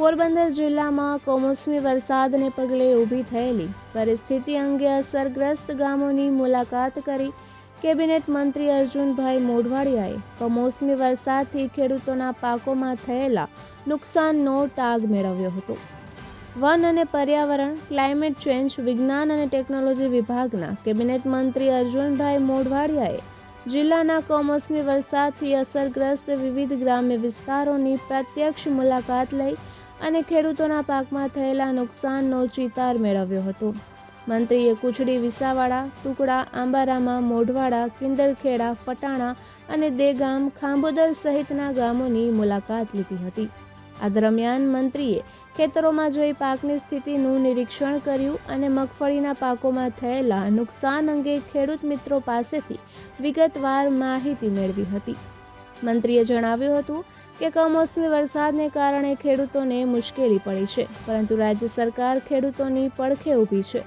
પોરબંદર જિલ્લામાં કમોસમી વરસાદને પગલે ઊભી થયેલી પરિસ્થિતિ અંગે અસરગ્રસ્ત ગામોની મુલાકાત કરી કેબિનેટ મંત્રી અર્જુનભાઈ મોઢવાડિયાએ કમોસમી વરસાદથી ખેડૂતોના પાકોમાં થયેલા નુકસાનનો ટાગ મેળવ્યો હતો. વન અને પર્યાવરણ, ક્લાઇમેટ ચેન્જ, વિજ્ઞાન અને ટેકનોલોજી વિભાગના કેબિનેટ મંત્રી અર્જુનભાઈ મોઢવાડિયાએ જિલ્લાના કમોસમી વરસાદથી અસરગ્રસ્ત વિવિધ ગ્રામ્ય વિસ્તારોની પ્રત્યક્ષ મુલાકાત લઈ અને ખેડૂતોના પાકમાં થયેલા નુકસાનનો ચિતાર મેળવ્યો હતો. મંત્રીએ કુચડી વિસાવાડા, ટુકડા, આંબારામાં, મોઢવાડા કિંદલખેડા ફટાણા અને દેગામ ખાંબોદર સહિતના ગામોની મુલાકાત લીધી હતી. આ દરમિયાન મંત્રીએ ખેતરોમાં જોઈ પાકની સ્થિતિનું નિરીક્ષણ કર્યું અને મગફળીના પાકોમાં થયેલા નુકસાન અંગે ખેડૂત મિત્રો પાસેથી વિગતવાર માહિતી મેળવી હતી. મંત્રીએ જણાવ્યું હતું કે કમોસમી વરસાદને કારણે ખેડૂતોને મુશ્કેલી પડી છે, પરંતુ રાજ્ય સરકાર ખેડૂતોની પડખે ઊભી છે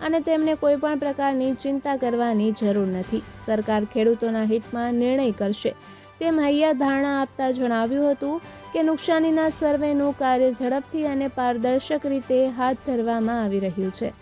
અને તેમને કોઈ પણ પ્રકારની ચિંતા કરવાની જરૂર નથી. સરકાર ખેડૂતોના હિતમાં નિર્ણય કરશે તેમ હૈયા ધારણા આપતા જણાવ્યું હતું કે નુકસાનીના સર્વેનું કાર્ય ઝડપથી અને પારદર્શક રીતે હાથ ધરવામાં આવી રહ્યું છે.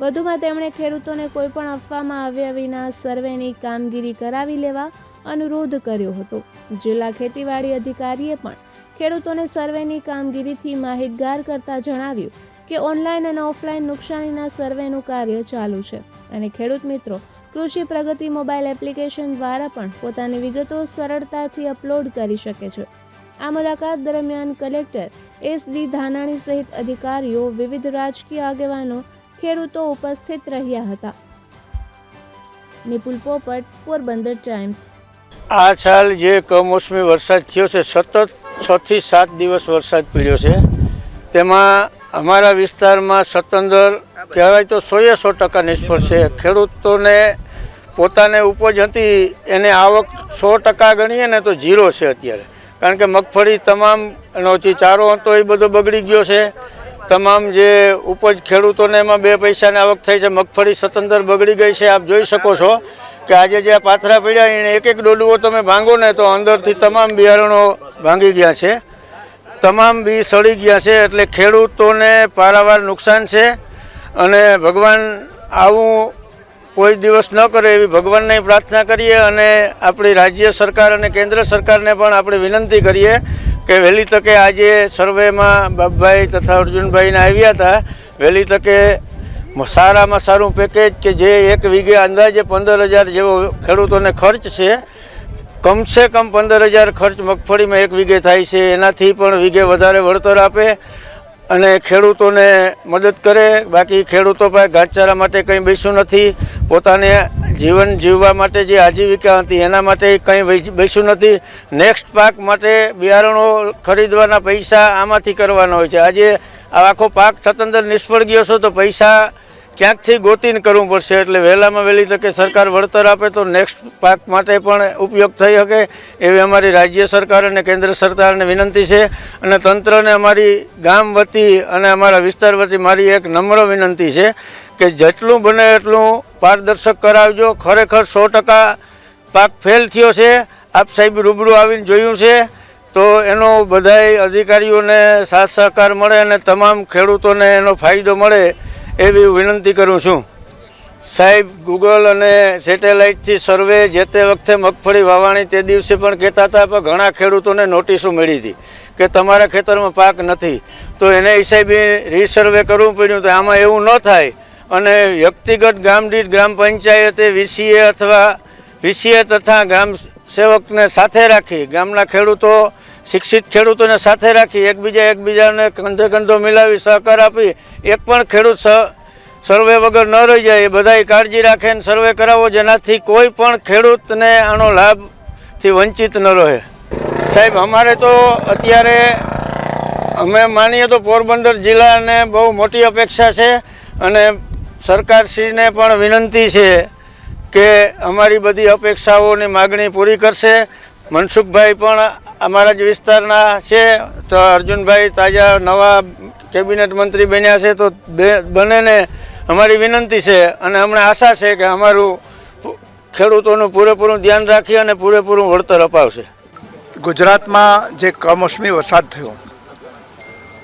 વધુમાં તેમણે ખેડૂતોને કોઈપણ અફવામાં આવ્યા વિના સર્વેની કામગીરી કરાવી લેવા અનુરોધ કર્યો હતો. જિલ્લા ખેતીવાડી અધિકારીએ પણ ખેડૂતોને સર્વેની કામગીરીથી માહિતગાર કરતા જણાવ્યું કે ઓનલાઈન અને ઓફલાઈન નુકસાનીના સર્વેનું કાર્ય ચાલુ છે અને ખેડૂત મિત્રો કૃષિ પ્રગતિ મોબાઈલ એપ્લિકેશન દ્વારા પણ પોતાની વિગતો સરળતાથી અપલોડ કરી શકે છે. આ મુલાકાત દરમિયાન કલેક્ટર એસ ડી ધાનાણી સહિત અધિકારીઓ વિવિધ રાજકીય આગેવાનો ખેડૂતો ઉપસ્થિત રહ્યા હતા. નિપુલ પોપટ, પોરબંદર ટાઈમ્સ. આ સાલ જે કમોસમી વરસાદ થયો છે, સતત છ થી સાત દિવસ વરસાદ પડ્યો છે. તેમાં અમારા વિસ્તારમાં સતંદર કહેવાય તો સોએ સો ટકા નિષ્ફળ છે. ખેડૂતોને પોતાને ઉપજ હતી, એને આવક સો ટકા ગણીએ ને તો ઝીરો છે અત્યારે. કારણ કે મગફળી તમામ એનો ચારો હતો એ બધો બગડી ગયો છે. તમામ જે ઉપજ ખેડૂતોને એમાં બે પૈસાની આવક થઈ છે. મગફળી સતંદર બગડી ગઈ છે, આપ જોઈ શકો છો. કે આજે જે આ પાથરા પડ્યા એને એક એક ડોલુઓ તમે ભાંગો ને તો અંદરથી તમામ બિયારણો ભાંગી ગયા છે. તમામ બી સડી ગયા છે એટલે ખેડૂતોને પારાવાર નુકસાન છે અને ભગવાન આવું કોઈ દિવસ ન કરે એવી ભગવાનને પ્રાર્થના કરીએ અને આપણી રાજ્ય સરકાર અને કેન્દ્ર સરકારને પણ આપણે વિનંતી કરીએ કે વહેલી તકે આજે સર્વેમાં બાપભાઈ તથા અર્જુનભાઈને આવ્યા હતા. વહેલી તકે સારામાં સારું પેકેજ કે જે એક વીઘે અંદાજે પંદર હજાર જેવો ખેડૂતોને ખર્ચ છે, કમસે કમ પંદર હજાર ખર્ચ મગફળીમાં એક વીઘે થાય છે, એનાથી પણ વીઘે વધારે વળતર આપે અને ખેડૂતોને મદદ કરે. બાકી ખેડૂતો પાસે ઘાસચારા માટે કંઈ બેસ્યું નથી. પોતાને જીવન જીવવા માટે જે આજીવિકા હતી એના માટે કંઈ બેસ- બેસ્યું નથી. નેક્સ્ટ પાક માટે બિયારણો ખરીદવાના પૈસા આમાંથી કરવાના હોય છે. આજે આ આખો પાક સતંદર નિષ્ફળ ગયો છો, તો પૈસા ક્યાંકથી ગોતીને કરવું પડશે? એટલે વહેલામાં વહેલી તકે સરકાર વળતર આપે તો નેક્સ્ટ પાક માટે પણ ઉપયોગ થઈ શકે એવી અમારી રાજ્ય સરકાર અને કેન્દ્ર સરકારને વિનંતી છે. અને તંત્રને અમારી ગામ વતી અને અમારા વિસ્તાર વતી મારી એક નમ્ર વિનંતી છે કે જેટલું બને એટલું પારદર્શક કરાવજો. ખરેખર સો ટકા પાક ફેલ થયો છે. આપ સાહેબ રૂબરૂ આવીને જોયું છે. તો એનો બધાય અધિકારીઓને સાથ સહકાર મળે અને તમામ ખેડૂતોને એનો ફાયદો મળે એવી વિનંતી કરું છું. સાહેબ ગૂગલ અને સેટેલાઇટથી સર્વે જે તે વખતે મગફળી વાવાણી તે દિવસે પણ કહેતા હતા, પણ ઘણા ખેડૂતોને નોટિસો મળી હતી કે તમારા ખેતરમાં પાક નથી. તો એને હિસાબે રીસર્વે કરવું પડ્યું તો આમાં એવું ન થાય. અને વ્યક્તિગત ગામ દીઠ ગ્રામ પંચાયતે વીસીએ અથવા વીસીએ તથા ગ્રામ સેવકને સાથે રાખી, ગામના ખેડૂતો, શિક્ષિત ખેડૂતોને સાથે રાખી, એકબીજા એકબીજાને કંધે કંધો મિલાવી સહકાર આપી, એક પણ ખેડૂત સર્વે વગર ન રહી જાય એ બધાય કાળજી રાખે સર્વે કરાવો, જેનાથી કોઈ પણ ખેડૂતને આનો લાભથી વંચિત ન રહે. સાહેબ, અમારે તો અત્યારે, અમે માનીએ તો પોરબંદર જિલ્લાને બહુ મોટી અપેક્ષા છે અને સરકારશ્રીને પણ વિનંતી છે કે અમારી બધી અપેક્ષાઓની માગણી પૂરી કરશે. મનસુખભાઈ પણ અમારા જ વિસ્તારના છે. તો અર્જુનભાઈ તાજા નવા કેબિનેટ મંત્રી બન્યા છે, તો બંનેને અમારી વિનંતી છે અને અમને આશા છે કે અમારું ખેડૂતોનું પૂરેપૂરું ધ્યાન રાખી અને પૂરેપૂરું વળતર અપાવશે. ગુજરાતમાં જે કમોસમી વરસાદ થયો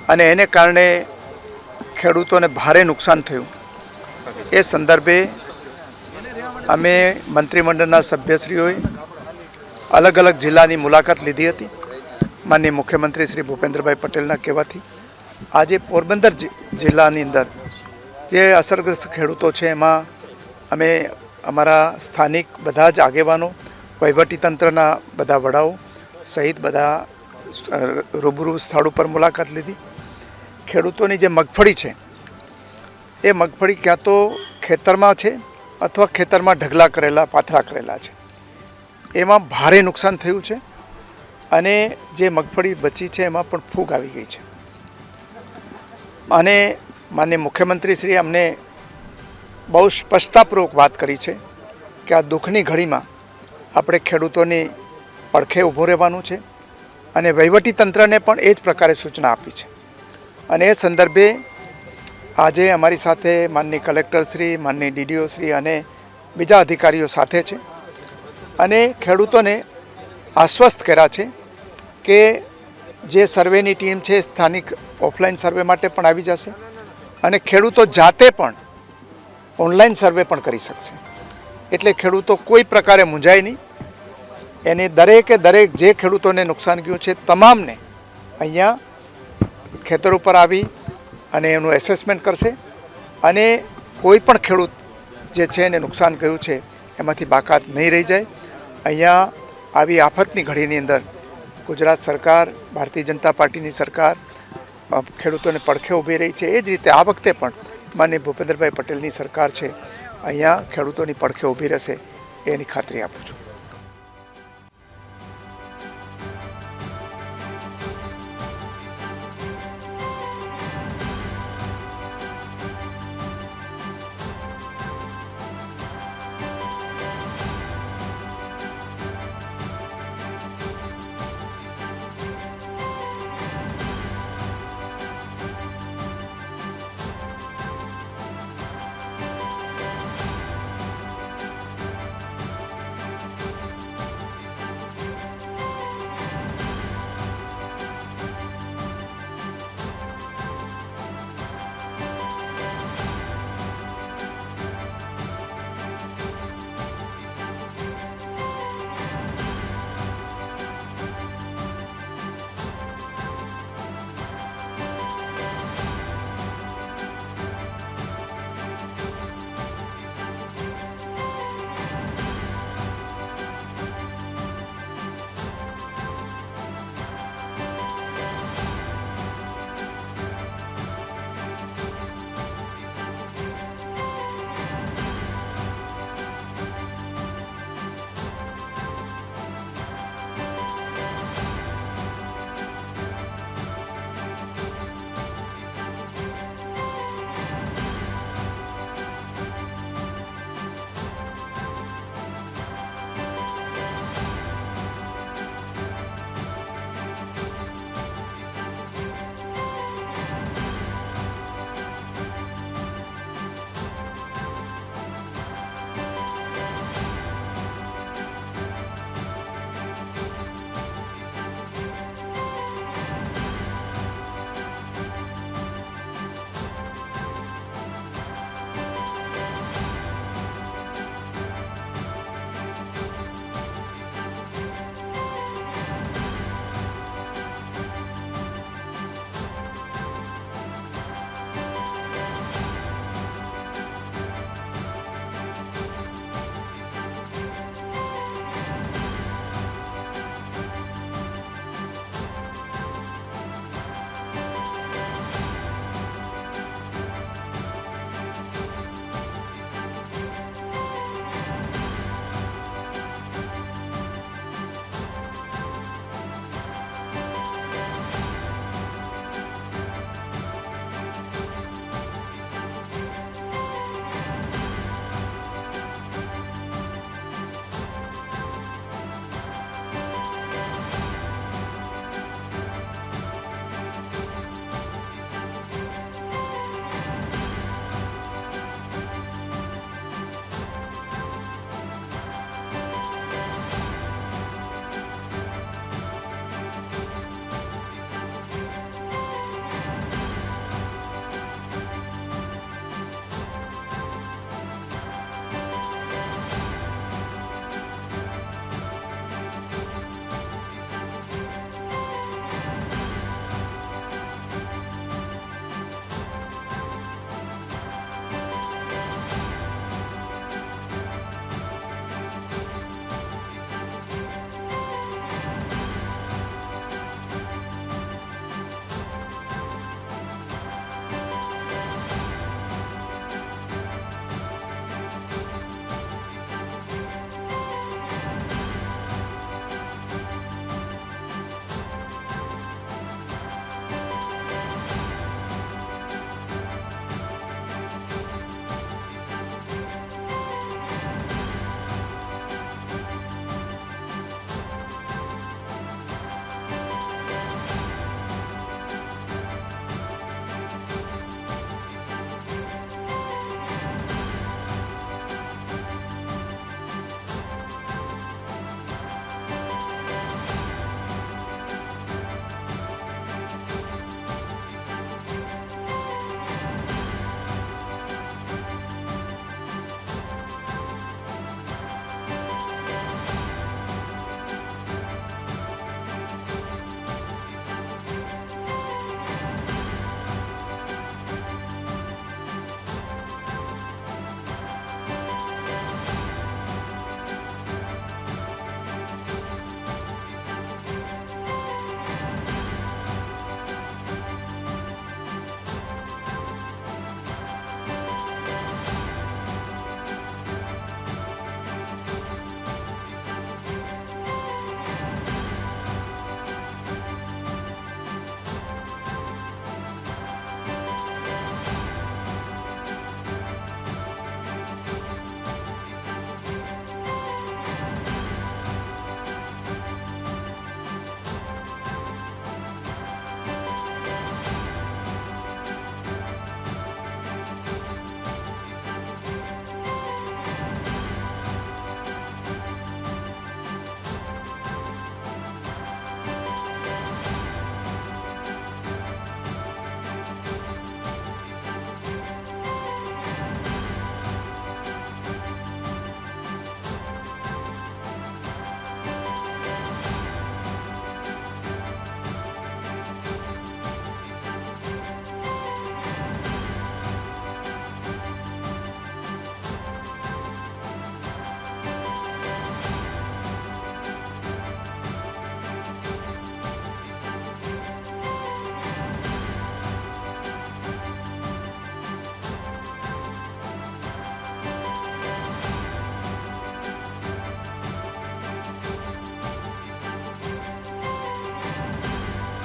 અને એને કારણે ખેડૂતોને ભારે નુકસાન થયું, એ સંદર્ભે અમે મંત્રીમંડળના સભ્યશ્રીઓએ અલગ અલગ જિલ્લાની મુલાકાત લીધી હતી. માનનીય મુખ્યમંત્રી શ્રી ભૂપેન્દ્રભાઈ પટેલના કહેવાથી આજે પોરબંદર જિલ્લાની અંદર જે અસરગ્રસ્ત ખેડૂતો છે એમાં અમે અમારા સ્થાનિક બધા જ આગેવાનો, વહીવટીતંત્રના બધા વડાઓ સહિત બધા રૂબરૂ સ્થળ ઉપર મુલાકાત લીધી. ખેડૂતોની જે મગફળી છે, એ મગફળી ક્યાં તો ખેતરમાં છે અથવા ખેતરમાં ઢગલા કરેલા, પાથરા કરેલા છે. એમાં ભારે નુકસાન થયું છે અને જે મગફળી બચી છે એમાં પણ ફૂગ આવી ગઈ છે. અને માન્ય મુખ્યમંત્રીશ્રીએ અમને બહુ સ્પષ્ટતાપૂર્વક વાત કરી છે કે આ દુઃખની ઘડીમાં આપણે ખેડૂતોની પડખે ઊભું રહેવાનું છે અને વહીવટી તંત્રને પણ એ જ પ્રકારે સૂચના આપી છે. અને એ સંદર્ભે આજે અમારી સાથે માનની કલેક્ટરશ્રી માનની ડીડીઓ શ્રી અને બીજા અધિકારીઓ સાથે છે અને ખેડૂતોને આશ્વસ્ત કર્યા છે કે જે સર્વેની ટીમ છે સ્થાનિક ઓફલાઈન સર્વે માટે પણ આવી જશે અને ખેડૂતો જાતે પણ ઓનલાઈન સર્વે પણ કરી શકશે. એટલે ખેડૂતો કોઈ પ્રકારે મૂંઝાય નહીં. એને દરેકે દરેક જે ખેડૂતોને નુકસાન ગયું છે, તમામને અહીંયા ખેતર ઉપર આવી અને એનું એસેસમેન્ટ કરશે. અને કોઈ પણ ખેડૂત જે છે એને નુકસાન ગયું છે, એમાંથી બાકાત નહીં રહી જાય. અહીંયા આવી આફતની ઘડીની અંદર ગુજરાત સરકાર, ભારતીય જનતા પાર્ટીની સરકાર ખેડૂતોને પડખે ઊભી રહી છે. એ જ રીતે આ વખતે પણ માનનીય ભૂપેન્દ્રભાઈ પટેલની સરકાર છે. અહીંયા ખેડૂતોની પડખે ઊભી રહેશે. એની ખાતરી આપું છું.